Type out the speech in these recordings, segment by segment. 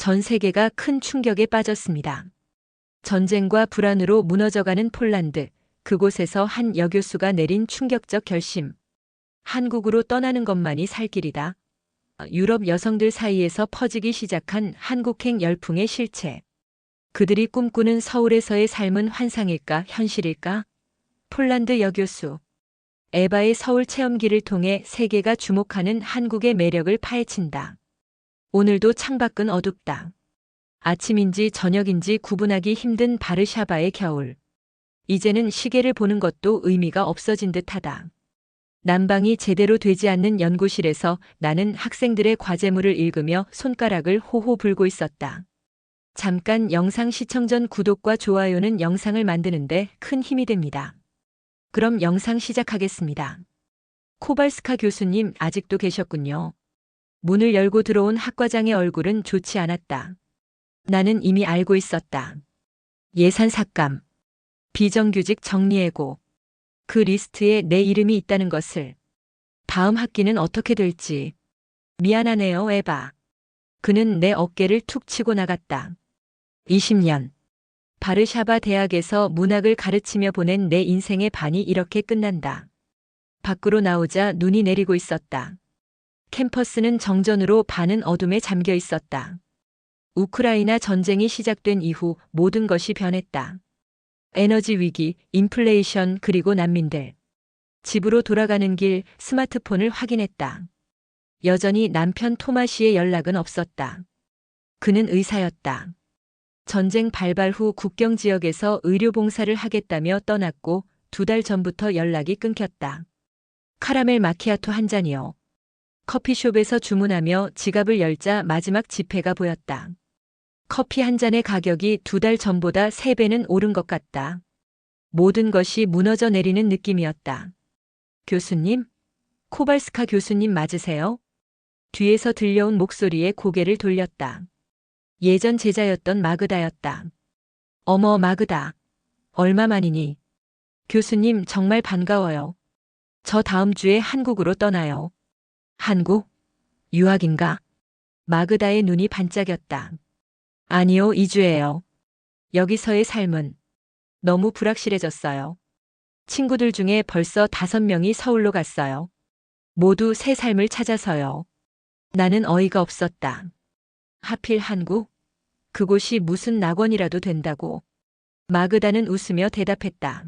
전 세계가 큰 충격에 빠졌습니다. 전쟁과 불안으로 무너져가는 폴란드, 그곳에서 한 여교수가 내린 충격적 결심. 한국으로 떠나는 것만이 살 길이다. 유럽 여성들 사이에서 퍼지기 시작한 한국행 열풍의 실체. 그들이 꿈꾸는 서울에서의 삶은 환상일까, 현실일까? 폴란드 여교수. 에바의 서울 체험기를 통해 세계가 주목하는 한국의 매력을 파헤친다. 오늘도 창밖은 어둡다. 아침인지 저녁인지 구분하기 힘든 바르샤바의 겨울. 이제는 시계를 보는 것도 의미가 없어진 듯하다. 난방이 제대로 되지 않는 연구실에서 나는 학생들의 과제물을 읽으며 손가락을 호호 불고 있었다. 잠깐 영상 시청 전 구독과 좋아요는 영상을 만드는데 큰 힘이 됩니다. 그럼 영상 시작하겠습니다. 코발스카 교수님 아직도 계셨군요. 문을 열고 들어온 학과장의 얼굴은 좋지 않았다. 나는 이미 알고 있었다. 예산 삭감, 비정규직 정리해고, 그 리스트에 내 이름이 있다는 것을. 다음 학기는 어떻게 될지. 미안하네요, 에바. 그는 내 어깨를 툭 치고 나갔다. 20년. 바르샤바 대학에서 문학을 가르치며 보낸 내 인생의 반이 이렇게 끝난다. 밖으로 나오자 눈이 내리고 있었다. 캠퍼스는 정전으로 반은 어둠에 잠겨 있었다. 우크라이나 전쟁이 시작된 이후 모든 것이 변했다. 에너지 위기, 인플레이션, 그리고 난민들. 집으로 돌아가는 길 스마트폰을 확인했다. 여전히 남편 토마시의 연락은 없었다. 그는 의사였다. 전쟁 발발 후 국경 지역에서 의료 봉사를 하겠다며 떠났고 두 달 전부터 연락이 끊겼다. 카라멜 마키아토 한 잔이요. 커피숍에서 주문하며 지갑을 열자 마지막 지폐가 보였다. 커피 한 잔의 가격이 두 달 전보다 세 배는 오른 것 같다. 모든 것이 무너져 내리는 느낌이었다. 교수님? 코발스카 교수님 맞으세요? 뒤에서 들려온 목소리에 고개를 돌렸다. 예전 제자였던 마그다였다. 어머 마그다. 얼마 만이니? 교수님 정말 반가워요. 저 다음 주에 한국으로 떠나요. 한국? 유학인가? 마그다의 눈이 반짝였다. 아니요, 2주예요. 여기서의 삶은 너무 불확실해졌어요. 친구들 중에 벌써 다섯 명이 서울로 갔어요. 모두 새 삶을 찾아서요. 나는 어이가 없었다. 하필 한국? 그곳이 무슨 낙원이라도 된다고. 마그다는 웃으며 대답했다.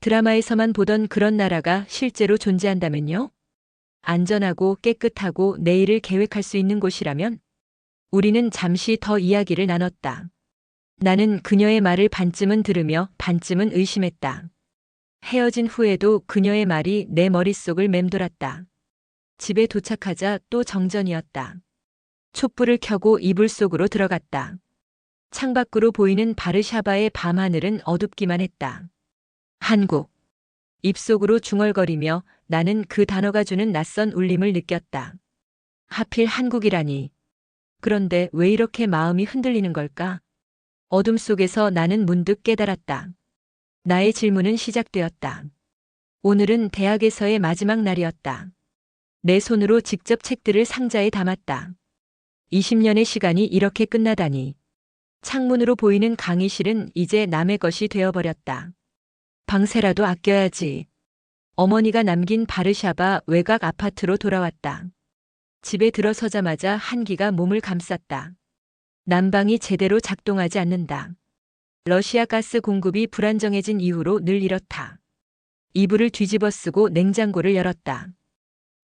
드라마에서만 보던 그런 나라가 실제로 존재한다면요? 안전하고 깨끗하고 내일을 계획할 수 있는 곳이라면? 우리는 잠시 더 이야기를 나눴다. 나는 그녀의 말을 반쯤은 들으며 반쯤은 의심했다. 헤어진 후에도 그녀의 말이 내 머릿속을 맴돌았다. 집에 도착하자 또 정전이었다. 촛불을 켜고 이불 속으로 들어갔다. 창밖으로 보이는 바르샤바의 밤하늘은 어둡기만 했다. 한국. 입속으로 중얼거리며 나는 그 단어가 주는 낯선 울림을 느꼈다. 하필 한국이라니. 그런데 왜 이렇게 마음이 흔들리는 걸까? 어둠 속에서 나는 문득 깨달았다. 나의 질문은 시작되었다. 오늘은 대학에서의 마지막 날이었다. 내 손으로 직접 책들을 상자에 담았다. 20년의 시간이 이렇게 끝나다니. 창문으로 보이는 강의실은 이제 남의 것이 되어버렸다. 방세라도 아껴야지. 어머니가 남긴 바르샤바 외곽 아파트로 돌아왔다. 집에 들어서자마자 한기가 몸을 감쌌다. 난방이 제대로 작동하지 않는다. 러시아 가스 공급이 불안정해진 이후로 늘 이렇다. 이불을 뒤집어 쓰고 냉장고를 열었다.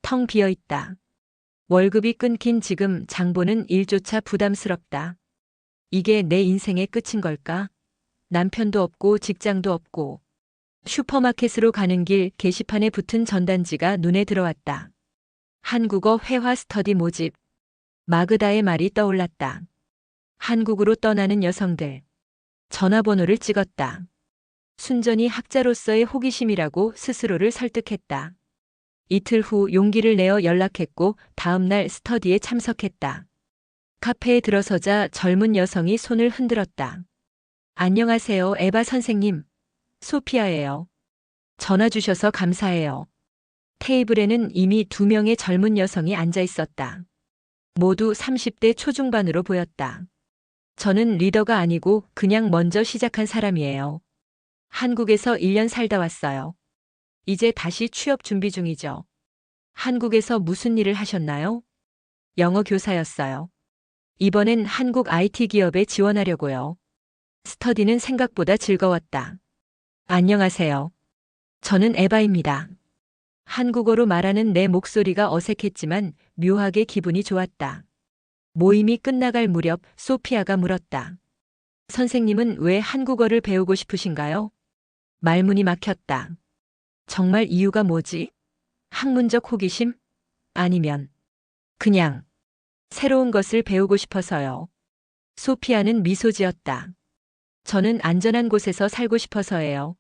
텅 비어 있다. 월급이 끊긴 지금 장보는 일조차 부담스럽다. 이게 내 인생의 끝인 걸까? 남편도 없고 직장도 없고 슈퍼마켓으로 가는 길 게시판에 붙은 전단지가 눈에 들어왔다. 한국어 회화 스터디 모집. 마그다의 말이 떠올랐다. 한국으로 떠나는 여성들. 전화번호를 찍었다. 순전히 학자로서의 호기심이라고 스스로를 설득했다. 이틀 후 용기를 내어 연락했고 다음날 스터디에 참석했다. 카페에 들어서자 젊은 여성이 손을 흔들었다. 안녕하세요, 에바 선생님. 소피아예요. 전화 주셔서 감사해요. 테이블에는 이미 두 명의 젊은 여성이 앉아 있었다. 모두 30대 초중반으로 보였다. 저는 리더가 아니고 그냥 먼저 시작한 사람이에요. 한국에서 1년 살다 왔어요. 이제 다시 취업 준비 중이죠. 한국에서 무슨 일을 하셨나요? 영어 교사였어요. 이번엔 한국 IT 기업에 지원하려고요. 스터디는 생각보다 즐거웠다. 안녕하세요. 저는 에바입니다. 한국어로 말하는 내 목소리가 어색했지만 묘하게 기분이 좋았다. 모임이 끝나갈 무렵 소피아가 물었다. 선생님은 왜 한국어를 배우고 싶으신가요? 말문이 막혔다. 정말 이유가 뭐지? 학문적 호기심? 아니면 그냥 새로운 것을 배우고 싶어서요. 소피아는 미소 지었다. 저는 안전한 곳에서 살고 싶어서예요.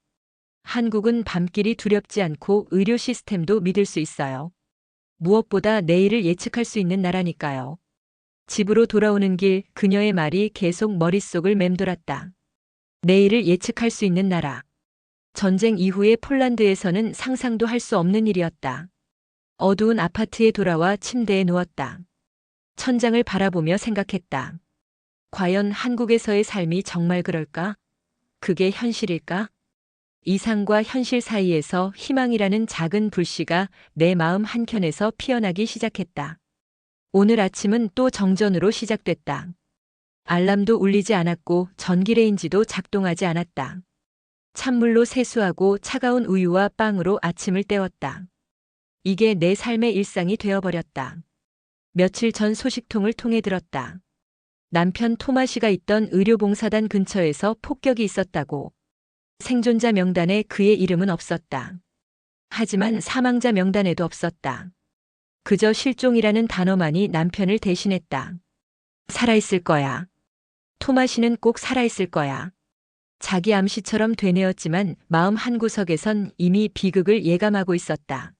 한국은 밤길이 두렵지 않고 의료 시스템도 믿을 수 있어요. 무엇보다 내일을 예측할 수 있는 나라니까요. 집으로 돌아오는 길 그녀의 말이 계속 머릿속을 맴돌았다. 내일을 예측할 수 있는 나라. 전쟁 이후의 폴란드에서는 상상도 할 수 없는 일이었다. 어두운 아파트에 돌아와 침대에 누웠다. 천장을 바라보며 생각했다. 과연 한국에서의 삶이 정말 그럴까? 그게 현실일까? 이상과 현실 사이에서 희망이라는 작은 불씨가 내 마음 한켠에서 피어나기 시작했다. 오늘 아침은 또 정전으로 시작됐다. 알람도 울리지 않았고 전기레인지도 작동하지 않았다. 찬물로 세수하고 차가운 우유와 빵으로 아침을 때웠다. 이게 내 삶의 일상이 되어버렸다. 며칠 전 소식통을 통해 들었다. 남편 토마시가 있던 의료봉사단 근처에서 폭격이 있었다고. 생존자 명단에 그의 이름은 없었다. 하지만 사망자 명단에도 없었다. 그저 실종이라는 단어만이 남편을 대신했다. 살아있을 거야. 토마시는 꼭 살아있을 거야. 자기 암시처럼 되뇌었지만 마음 한구석에선 이미 비극을 예감하고 있었다.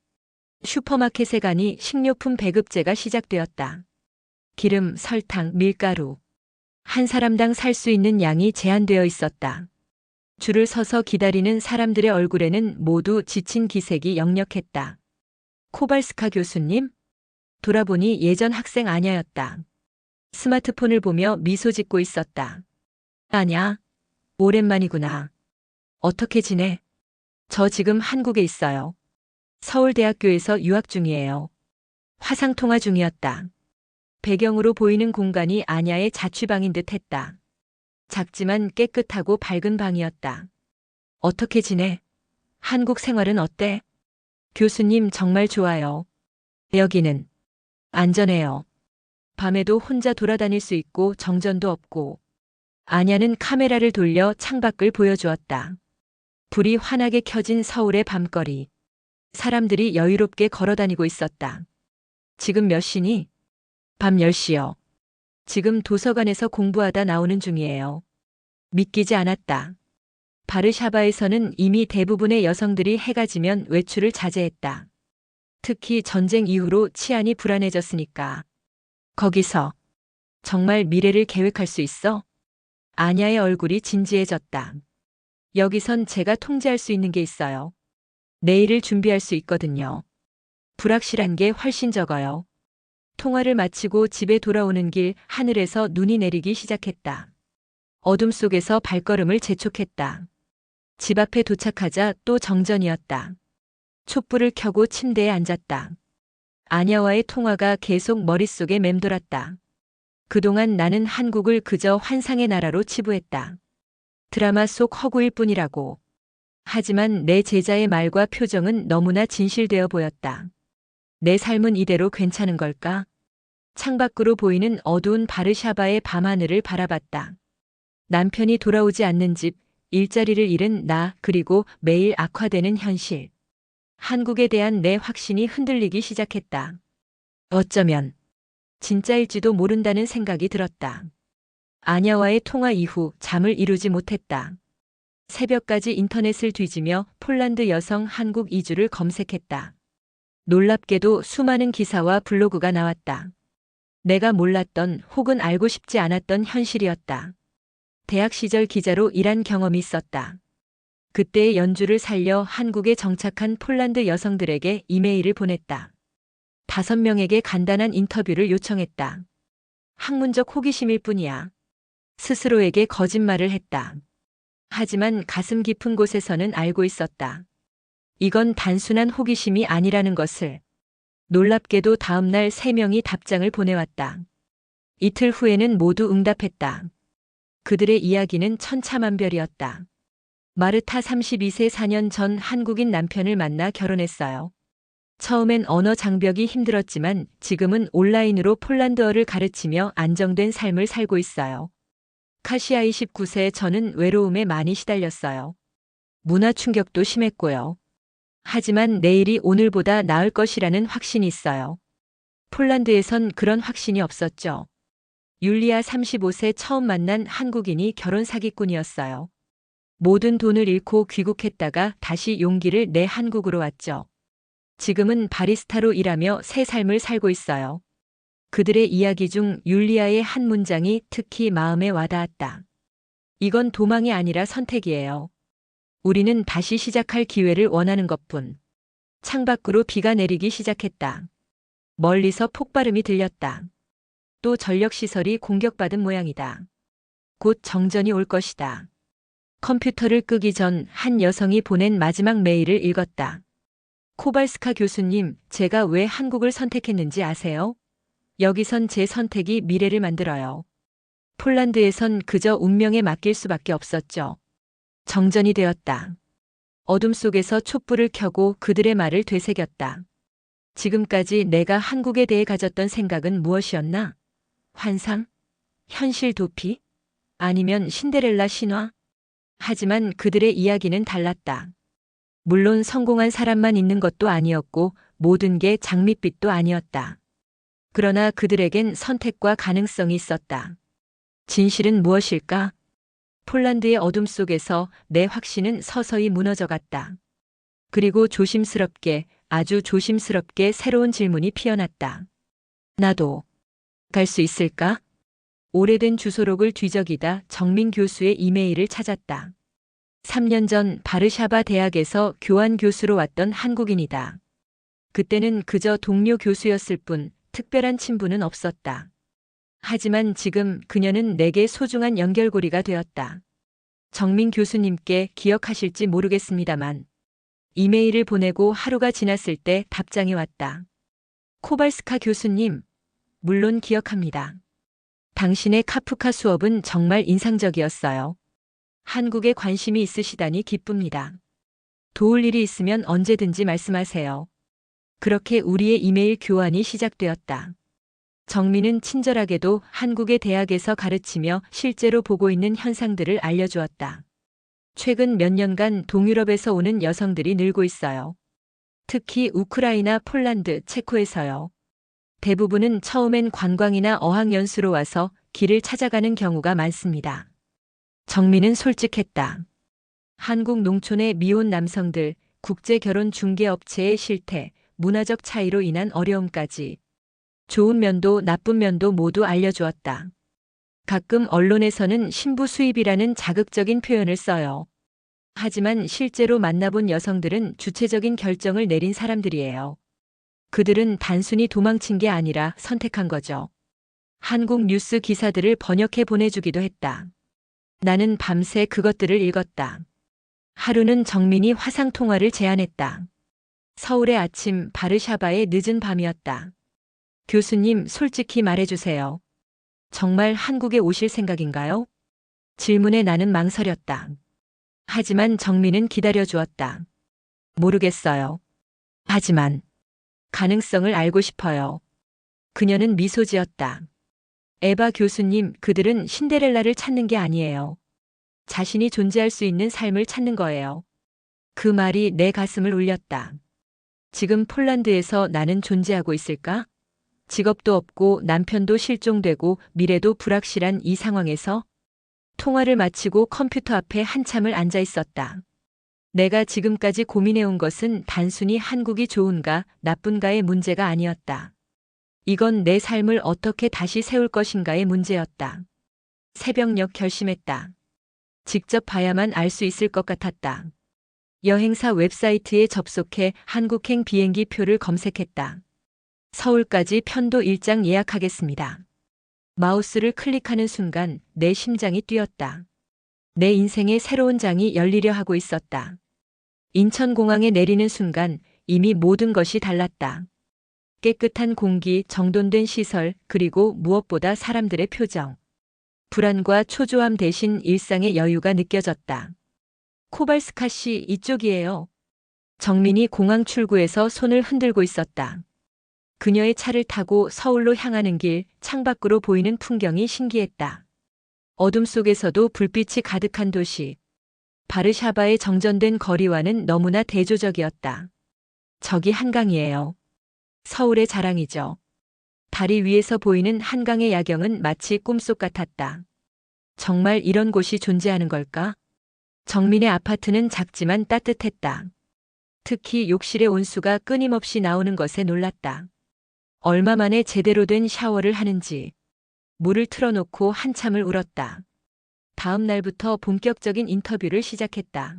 슈퍼마켓에 가니 식료품 배급제가 시작되었다. 기름, 설탕, 밀가루. 한 사람당 살 수 있는 양이 제한되어 있었다. 줄을 서서 기다리는 사람들의 얼굴에는 모두 지친 기색이 역력했다. 코발스카 교수님? 돌아보니 예전 학생 아냐였다. 스마트폰을 보며 미소 짓고 있었다. 아냐? 오랜만이구나. 어떻게 지내? 저 지금 한국에 있어요. 서울대학교에서 유학 중이에요. 화상통화 중이었다. 배경으로 보이는 공간이 아냐의 자취방인 듯 했다. 작지만 깨끗하고 밝은 방이었다. 어떻게 지내? 한국 생활은 어때? 교수님 정말 좋아요. 여기는 안전해요. 밤에도 혼자 돌아다닐 수 있고 정전도 없고. 아냐는 카메라를 돌려 창밖을 보여주었다. 불이 환하게 켜진 서울의 밤거리. 사람들이 여유롭게 걸어다니고 있었다. 지금 몇 시니? 밤 10시요. 지금 도서관에서 공부하다 나오는 중이에요. 믿기지 않았다. 바르샤바에서는 이미 대부분의 여성들이 해가 지면 외출을 자제했다. 특히 전쟁 이후로 치안이 불안해졌으니까. 거기서 정말 미래를 계획할 수 있어? 아냐의 얼굴이 진지해졌다. 여기선 제가 통제할 수 있는 게 있어요. 내일을 준비할 수 있거든요. 불확실한 게 훨씬 적어요. 통화를 마치고 집에 돌아오는 길 하늘에서 눈이 내리기 시작했다. 어둠 속에서 발걸음을 재촉했다. 집 앞에 도착하자 또 정전이었다. 촛불을 켜고 침대에 앉았다. 아냐와의 통화가 계속 머릿속에 맴돌았다. 그동안 나는 한국을 그저 환상의 나라로 치부했다. 드라마 속 허구일 뿐이라고. 하지만 내 제자의 말과 표정은 너무나 진실되어 보였다. 내 삶은 이대로 괜찮은 걸까? 창밖으로 보이는 어두운 바르샤바의 밤하늘을 바라봤다. 남편이 돌아오지 않는 집, 일자리를 잃은 나, 그리고 매일 악화되는 현실. 한국에 대한 내 확신이 흔들리기 시작했다. 어쩌면 진짜일지도 모른다는 생각이 들었다. 아냐와의 통화 이후 잠을 이루지 못했다. 새벽까지 인터넷을 뒤지며 폴란드 여성 한국 이주를 검색했다. 놀랍게도 수많은 기사와 블로그가 나왔다. 내가 몰랐던 혹은 알고 싶지 않았던 현실이었다. 대학 시절 기자로 일한 경험이 있었다. 그때의 연주를 살려 한국에 정착한 폴란드 여성들에게 이메일을 보냈다. 다섯 명에게 간단한 인터뷰를 요청했다. 학문적 호기심일 뿐이야. 스스로에게 거짓말을 했다. 하지만 가슴 깊은 곳에서는 알고 있었다. 이건 단순한 호기심이 아니라는 것을. 놀랍게도 다음날 세 명이 답장을 보내왔다. 이틀 후에는 모두 응답했다. 그들의 이야기는 천차만별이었다. 마르타 32세 4년 전 한국인 남편을 만나 결혼했어요. 처음엔 언어 장벽이 힘들었지만 지금은 온라인으로 폴란드어를 가르치며 안정된 삶을 살고 있어요. 카시아 29세 저는 외로움에 많이 시달렸어요. 문화 충격도 심했고요. 하지만 내일이 오늘보다 나을 것이라는 확신이 있어요. 폴란드에선 그런 확신이 없었죠. 율리아 35세 처음 만난 한국인이 결혼 사기꾼이었어요. 모든 돈을 잃고 귀국했다가 다시 용기를 내 한국으로 왔죠. 지금은 바리스타로 일하며 새 삶을 살고 있어요. 그들의 이야기 중 율리아의 한 문장이 특히 마음에 와닿았다. 이건 도망이 아니라 선택이에요. 우리는 다시 시작할 기회를 원하는 것뿐. 창밖으로 비가 내리기 시작했다. 멀리서 폭발음이 들렸다. 또 전력시설이 공격받은 모양이다. 곧 정전이 올 것이다. 컴퓨터를 끄기 전 한 여성이 보낸 마지막 메일을 읽었다. 코발스카 교수님, 제가 왜 한국을 선택했는지 아세요? 여기선 제 선택이 미래를 만들어요. 폴란드에선 그저 운명에 맡길 수밖에 없었죠. 정전이 되었다. 어둠 속에서 촛불을 켜고 그들의 말을 되새겼다. 지금까지 내가 한국에 대해 가졌던 생각은 무엇이었나? 환상? 현실 도피? 아니면 신데렐라 신화? 하지만 그들의 이야기는 달랐다. 물론 성공한 사람만 있는 것도 아니었고 모든 게 장밋빛도 아니었다. 그러나 그들에겐 선택과 가능성이 있었다. 진실은 무엇일까? 폴란드의 어둠 속에서 내 확신은 서서히 무너져 갔다. 그리고 조심스럽게, 아주 조심스럽게 새로운 질문이 피어났다. 나도 갈 수 있을까? 오래된 주소록을 뒤적이다 정민 교수의 이메일을 찾았다. 3년 전 바르샤바 대학에서 교환 교수로 왔던 한국인이다. 그때는 그저 동료 교수였을 뿐 특별한 친분은 없었다. 하지만 지금 그녀는 내게 소중한 연결고리가 되었다. 정민 교수님께 기억하실지 모르겠습니다만 이메일을 보내고 하루가 지났을 때 답장이 왔다. 코발스카 교수님, 물론 기억합니다. 당신의 카프카 수업은 정말 인상적이었어요. 한국에 관심이 있으시다니 기쁩니다. 도울 일이 있으면 언제든지 말씀하세요. 그렇게 우리의 이메일 교환이 시작되었다. 정민은 친절하게도 한국의 대학에서 가르치며 실제로 보고 있는 현상들을 알려주었다. 최근 몇 년간 동유럽에서 오는 여성들이 늘고 있어요. 특히 우크라이나, 폴란드, 체코에서요. 대부분은 처음엔 관광이나 어학연수로 와서 길을 찾아가는 경우가 많습니다. 정민은 솔직했다. 한국 농촌의 미혼 남성들, 국제 결혼 중개 업체의 실태, 문화적 차이로 인한 어려움까지 좋은 면도 나쁜 면도 모두 알려주었다. 가끔 언론에서는 신부 수입이라는 자극적인 표현을 써요. 하지만 실제로 만나본 여성들은 주체적인 결정을 내린 사람들이에요. 그들은 단순히 도망친 게 아니라 선택한 거죠. 한국 뉴스 기사들을 번역해 보내주기도 했다. 나는 밤새 그것들을 읽었다. 하루는 정민이 화상통화를 제안했다. 서울의 아침 바르샤바의 늦은 밤이었다. 교수님, 솔직히 말해주세요. 정말 한국에 오실 생각인가요? 질문에 나는 망설였다. 하지만 정민은 기다려주었다. 모르겠어요. 하지만 가능성을 알고 싶어요. 그녀는 미소 지었다. 에바 교수님, 그들은 신데렐라를 찾는 게 아니에요. 자신이 존재할 수 있는 삶을 찾는 거예요. 그 말이 내 가슴을 울렸다. 지금 폴란드에서 나는 존재하고 있을까? 직업도 없고 남편도 실종되고 미래도 불확실한 이 상황에서 통화를 마치고 컴퓨터 앞에 한참을 앉아 있었다. 내가 지금까지 고민해온 것은 단순히 한국이 좋은가 나쁜가의 문제가 아니었다. 이건 내 삶을 어떻게 다시 세울 것인가의 문제였다. 새벽녘 결심했다. 직접 봐야만 알 수 있을 것 같았다. 여행사 웹사이트에 접속해 한국행 비행기 표를 검색했다. 서울까지 편도 일장 예약하겠습니다. 마우스를 클릭하는 순간 내 심장이 뛰었다. 내 인생의 새로운 장이 열리려 하고 있었다. 인천공항에 내리는 순간 이미 모든 것이 달랐다. 깨끗한 공기, 정돈된 시설, 그리고 무엇보다 사람들의 표정. 불안과 초조함 대신 일상의 여유가 느껴졌다. 코발스카 씨 이쪽이에요. 정민이 공항 출구에서 손을 흔들고 있었다. 그녀의 차를 타고 서울로 향하는 길, 창밖으로 보이는 풍경이 신기했다. 어둠 속에서도 불빛이 가득한 도시. 바르샤바의 정전된 거리와는 너무나 대조적이었다. 저기 한강이에요. 서울의 자랑이죠. 다리 위에서 보이는 한강의 야경은 마치 꿈속 같았다. 정말 이런 곳이 존재하는 걸까? 정민의 아파트는 작지만 따뜻했다. 특히 욕실의 온수가 끊임없이 나오는 것에 놀랐다. 얼마 만에 제대로 된 샤워를 하는지 물을 틀어놓고 한참을 울었다. 다음 날부터 본격적인 인터뷰를 시작했다.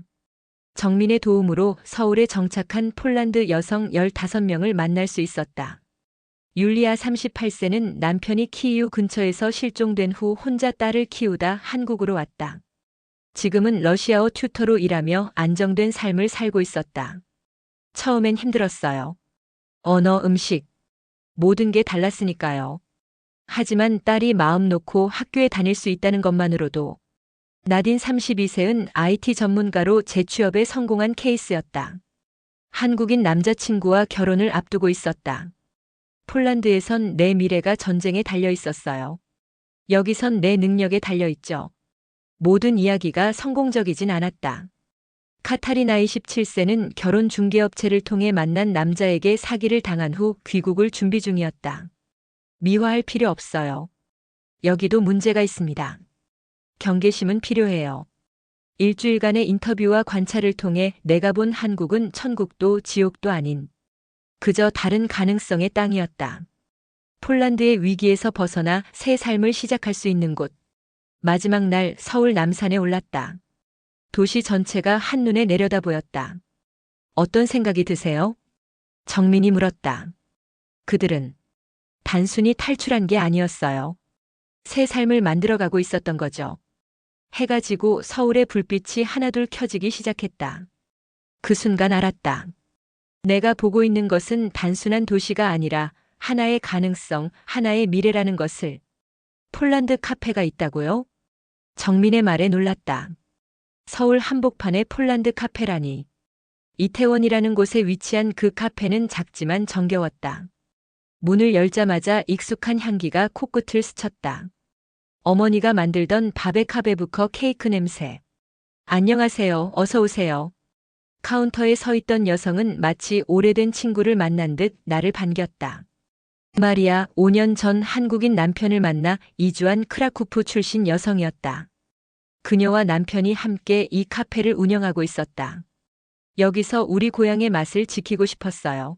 정민의 도움으로 서울에 정착한 폴란드 여성 15명을 만날 수 있었다. 율리아 38세는 남편이 키이우 근처에서 실종된 후 혼자 딸을 키우다 한국으로 왔다. 지금은 러시아어 튜터로 일하며 안정된 삶을 살고 있었다. 처음엔 힘들었어요. 언어, 음식, 모든 게 달랐으니까요. 하지만 딸이 마음 놓고 학교에 다닐 수 있다는 것만으로도 나딘 32세은 IT 전문가로 재취업에 성공한 케이스였다. 한국인 남자친구와 결혼을 앞두고 있었다. 폴란드에선 내 미래가 전쟁에 달려 있었어요. 여기선 내 능력에 달려 있죠. 모든 이야기가 성공적이진 않았다. 카타리나 27세는 결혼 중개업체를 통해 만난 남자에게 사기를 당한 후 귀국을 준비 중이었다. 미화할 필요 없어요. 여기도 문제가 있습니다. 경계심은 필요해요. 일주일간의 인터뷰와 관찰을 통해 내가 본 한국은 천국도 지옥도 아닌 그저 다른 가능성의 땅이었다. 폴란드의 위기에서 벗어나 새 삶을 시작할 수 있는 곳. 마지막 날 서울 남산에 올랐다. 도시 전체가 한눈에 내려다 보였다. 어떤 생각이 드세요? 정민이 물었다. 그들은 단순히 탈출한 게 아니었어요. 새 삶을 만들어가고 있었던 거죠. 해가 지고 서울의 불빛이 하나둘 켜지기 시작했다. 그 순간 알았다. 내가 보고 있는 것은 단순한 도시가 아니라 하나의 가능성, 하나의 미래라는 것을. 폴란드 카페가 있다고요? 정민의 말에 놀랐다. 서울 한복판의 폴란드 카페라니. 이태원이라는 곳에 위치한 그 카페는 작지만 정겨웠다. 문을 열자마자 익숙한 향기가 코끝을 스쳤다. 어머니가 만들던 바베카베부커 케이크 냄새. 안녕하세요. 어서 오세요. 카운터에 서 있던 여성은 마치 오래된 친구를 만난 듯 나를 반겼다. 마리아 5년 전 한국인 남편을 만나 이주한 크라쿠프 출신 여성이었다. 그녀와 남편이 함께 이 카페를 운영하고 있었다. 여기서 우리 고향의 맛을 지키고 싶었어요.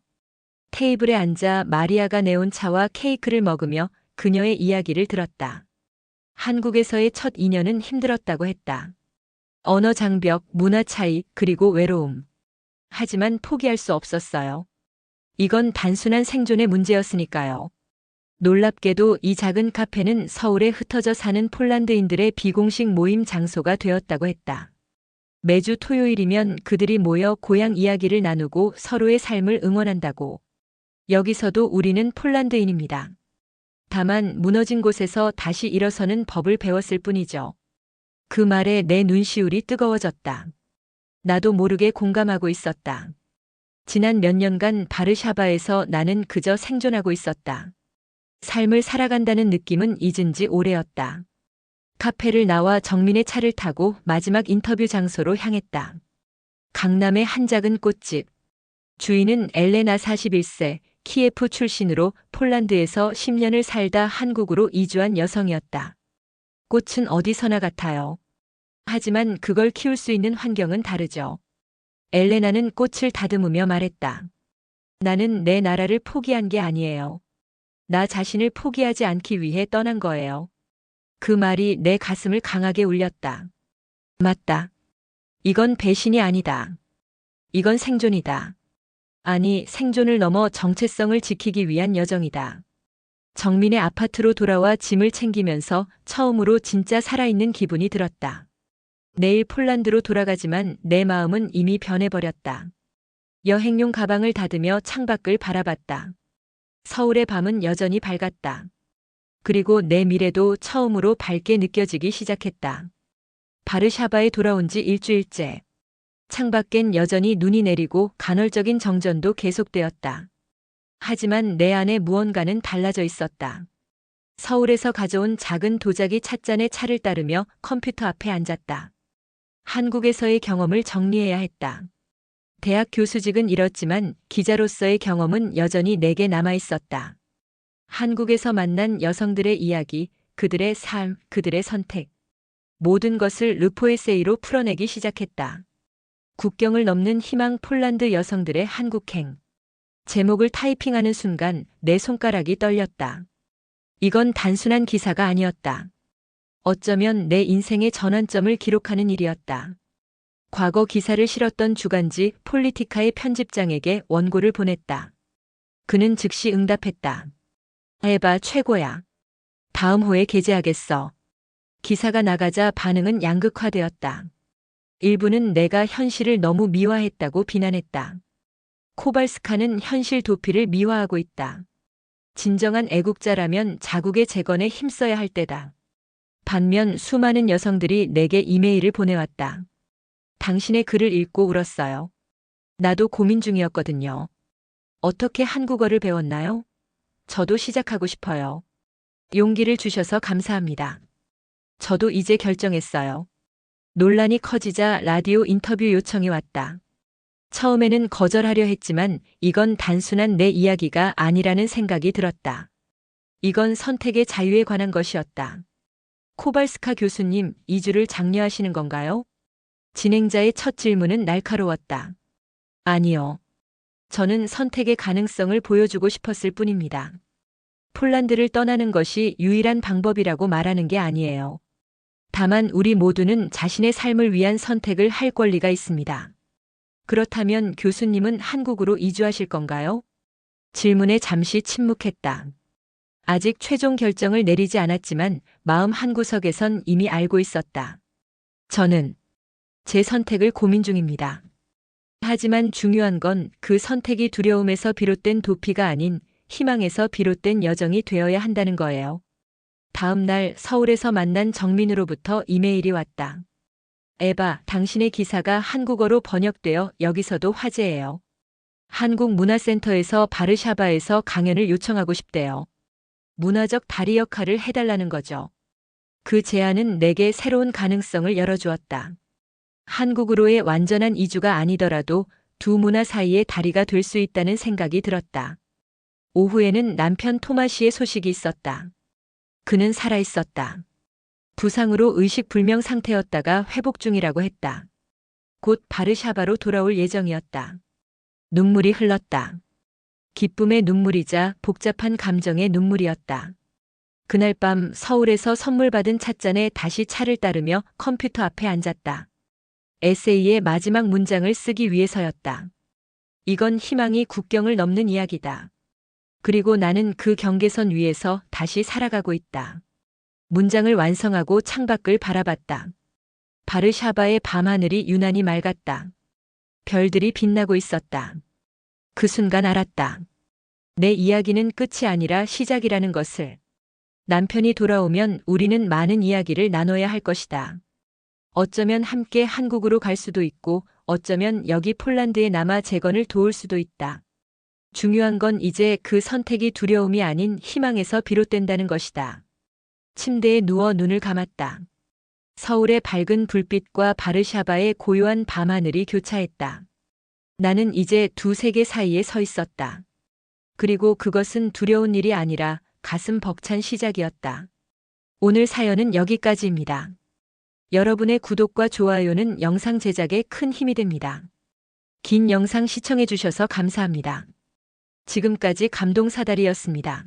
테이블에 앉아 마리아가 내온 차와 케이크를 먹으며 그녀의 이야기를 들었다. 한국에서의 첫 인연은 힘들었다고 했다. 언어 장벽, 문화 차이, 그리고 외로움. 하지만 포기할 수 없었어요. 이건 단순한 생존의 문제였으니까요. 놀랍게도 이 작은 카페는 서울에 흩어져 사는 폴란드인들의 비공식 모임 장소가 되었다고 했다. 매주 토요일이면 그들이 모여 고향 이야기를 나누고 서로의 삶을 응원한다고. 여기서도 우리는 폴란드인입니다. 다만 무너진 곳에서 다시 일어서는 법을 배웠을 뿐이죠. 그 말에 내 눈시울이 뜨거워졌다. 나도 모르게 공감하고 있었다. 지난 몇 년간 바르샤바에서 나는 그저 생존하고 있었다. 삶을 살아간다는 느낌은 잊은 지 오래였다. 카페를 나와 정민의 차를 타고 마지막 인터뷰 장소로 향했다. 강남의 한 작은 꽃집. 주인은 엘레나 41세, 키예프 출신으로 폴란드에서 10년을 살다 한국으로 이주한 여성이었다. 꽃은 어디서나 같아요. 하지만 그걸 키울 수 있는 환경은 다르죠. 엘레나는 꽃을 다듬으며 말했다. 나는 내 나라를 포기한 게 아니에요. 나 자신을 포기하지 않기 위해 떠난 거예요. 그 말이 내 가슴을 강하게 울렸다. 맞다. 이건 배신이 아니다. 이건 생존이다. 아니, 생존을 넘어 정체성을 지키기 위한 여정이다. 정민의 아파트로 돌아와 짐을 챙기면서 처음으로 진짜 살아있는 기분이 들었다. 내일 폴란드로 돌아가지만 내 마음은 이미 변해버렸다. 여행용 가방을 닫으며 창밖을 바라봤다. 서울의 밤은 여전히 밝았다. 그리고 내 미래도 처음으로 밝게 느껴지기 시작했다. 바르샤바에 돌아온 지 일주일째. 창밖엔 여전히 눈이 내리고 간헐적인 정전도 계속되었다. 하지만 내 안에 무언가는 달라져 있었다. 서울에서 가져온 작은 도자기 찻잔에 차를 따르며 컴퓨터 앞에 앉았다. 한국에서의 경험을 정리해야 했다. 대학 교수직은 잃었지만 기자로서의 경험은 여전히 내게 남아 있었다. 한국에서 만난 여성들의 이야기, 그들의 삶, 그들의 선택. 모든 것을 르포에세이로 풀어내기 시작했다. 국경을 넘는 희망 폴란드 여성들의 한국행. 제목을 타이핑하는 순간 내 손가락이 떨렸다. 이건 단순한 기사가 아니었다. 어쩌면 내 인생의 전환점을 기록하는 일이었다. 과거 기사를 실었던 주간지 폴리티카의 편집장에게 원고를 보냈다. 그는 즉시 응답했다. 에바 최고야. 다음 호에 게재하겠어. 기사가 나가자 반응은 양극화되었다. 일부는 내가 현실을 너무 미화했다고 비난했다. 코발스카는 현실 도피를 미화하고 있다. 진정한 애국자라면 자국의 재건에 힘써야 할 때다. 반면 수많은 여성들이 내게 이메일을 보내왔다. 당신의 글을 읽고 울었어요. 나도 고민 중이었거든요. 어떻게 한국어를 배웠나요? 저도 시작하고 싶어요. 용기를 주셔서 감사합니다. 저도 이제 결정했어요. 논란이 커지자 라디오 인터뷰 요청이 왔다. 처음에는 거절하려 했지만 이건 단순한 내 이야기가 아니라는 생각이 들었다. 이건 선택의 자유에 관한 것이었다. 코발스카 교수님, 이주를 장려하시는 건가요? 진행자의 첫 질문은 날카로웠다. 아니요. 저는 선택의 가능성을 보여주고 싶었을 뿐입니다. 폴란드를 떠나는 것이 유일한 방법이라고 말하는 게 아니에요. 다만 우리 모두는 자신의 삶을 위한 선택을 할 권리가 있습니다. 그렇다면 교수님은 한국으로 이주하실 건가요? 질문에 잠시 침묵했다. 아직 최종 결정을 내리지 않았지만 마음 한구석에선 이미 알고 있었다. 저는 제 선택을 고민 중입니다. 하지만 중요한 건 그 선택이 두려움에서 비롯된 도피가 아닌 희망에서 비롯된 여정이 되어야 한다는 거예요. 다음 날 서울에서 만난 정민으로부터 이메일이 왔다. 에바, 당신의 기사가 한국어로 번역되어 여기서도 화제예요. 한국문화센터에서 바르샤바에서 강연을 요청하고 싶대요. 문화적 다리 역할을 해달라는 거죠. 그 제안은 내게 새로운 가능성을 열어주었다. 한국으로의 완전한 이주가 아니더라도 두 문화 사이의 다리가 될 수 있다는 생각이 들었다. 오후에는 남편 토마시의 소식이 있었다. 그는 살아 있었다. 부상으로 의식불명 상태였다가 회복 중이라고 했다. 곧 바르샤바로 돌아올 예정이었다. 눈물이 흘렀다. 기쁨의 눈물이자 복잡한 감정의 눈물이었다. 그날 밤 서울에서 선물 받은 찻잔에 다시 차를 따르며 컴퓨터 앞에 앉았다. 에세이의 마지막 문장을 쓰기 위해서였다. 이건 희망이 국경을 넘는 이야기다. 그리고 나는 그 경계선 위에서 다시 살아가고 있다. 문장을 완성하고 창밖을 바라봤다. 바르샤바의 밤하늘이 유난히 맑았다. 별들이 빛나고 있었다. 그 순간 알았다. 내 이야기는 끝이 아니라 시작이라는 것을. 남편이 돌아오면 우리는 많은 이야기를 나눠야 할 것이다. 어쩌면 함께 한국으로 갈 수도 있고 어쩌면 여기 폴란드에 남아 재건을 도울 수도 있다. 중요한 건 이제 그 선택이 두려움이 아닌 희망에서 비롯된다는 것이다. 침대에 누워 눈을 감았다. 서울의 밝은 불빛과 바르샤바의 고요한 밤하늘이 교차했다. 나는 이제 두 세계 사이에 서 있었다. 그리고 그것은 두려운 일이 아니라 가슴 벅찬 시작이었다. 오늘 사연은 여기까지입니다. 여러분의 구독과 좋아요는 영상 제작에 큰 힘이 됩니다. 긴 영상 시청해주셔서 감사합니다. 지금까지 감동사다리였습니다.